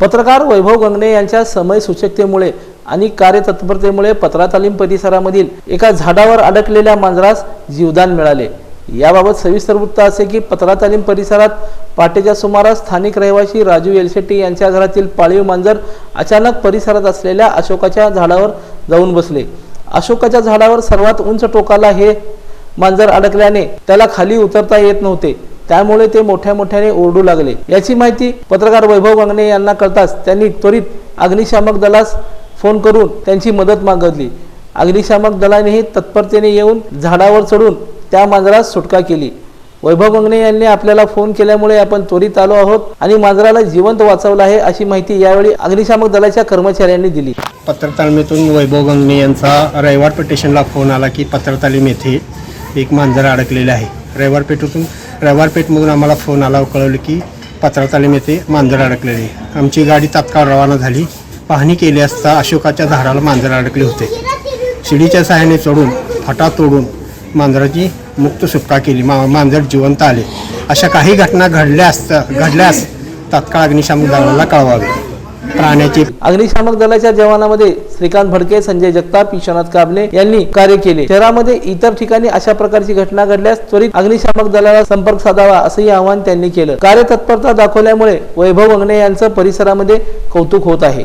पत्रकार वैभव गंगणे यांच्या समय सूचकतेमुळे आणि कार्यतत्परतेमुळे पत्रा तालीम परिसरामधील एका झाडावर अडकलेल्या मांजरास जीवदान मिळाले. याबाबत सविस्तर वृत्त असे की पत्रा तालीम परिसरात पाटेच्या सुमारास स्थानिक रहिवासी राजू एलशेट्टी यांच्या घरातील पाळीव मांजर अचानक परिसरात असलेल्या अशोकाच्या झाडावर जाऊन बसले. अशोकाच्या झाडावर सर्वात उंच टोकाला हे मांजर अडकल्याने त्याला खाली उतरता येत नव्हते. त्यामुळे ते मोठ्या मोठ्याने ओरडू लागले. याची माहिती पत्रकार वैभव गंगणे यांना कळताच त्यांनी त्वरित अग्निशामक दलास फोन करून त्यांची मदत मागवली अग्निशामक दलानेही तत्परतेने येऊन झाडावर चढून त्या मांजरात सुटका केली. वैभव गंगणे यांनी आपल्याला फोन केल्यामुळे आपण त्वरित आलो आहोत आणि मांजराला जिवंत वाचवलं आहे अशी माहिती यावेळी अग्निशामक दलाच्या कर्मचाऱ्यांनी दिली. पत्रतालमीतून वैभव गंगणे यांचा रविवार पेटेशनला फोन आला की पत्रतालीम येथे एक मांजर अडकलेले आहे. रविवार पेठेतून रविवार पेठमधून आम्हाला फोन आला कळवलं की पत्रतालीम येथे मांजर अडकलेले आहे. आमची गाडी तात्काळ रवाना झाली. पाहणी केली असता अशोकाच्या झाडाला मांजर अडकले होते. शिडीच्या सहाय्याने चढून फटा तोडून मांजराची मुक्त सुटका केली. मा मांजर जिवंत आले. अशा काही घटना घडल्या असता घडल्यास तात्काळ अग्निशामक दलाला कळवावे. प्राण्याची अग्निशामक दलाच्या जवानामध्ये श्रीकांत भडके संजय जगताप विश्वनाथ काबले यांनी कार्य केले. शहरामध्ये इतर ठिकाणी अशा प्रकारची घटना घडल्यास त्वरित अग्निशामक दलाला संपर्क साधावा असंही आवाहन त्यांनी केलं. कार्यतत्परता दाखवल्यामुळे वैभव अंगणे यांचं परिसरामध्ये कौतुक होत आहे.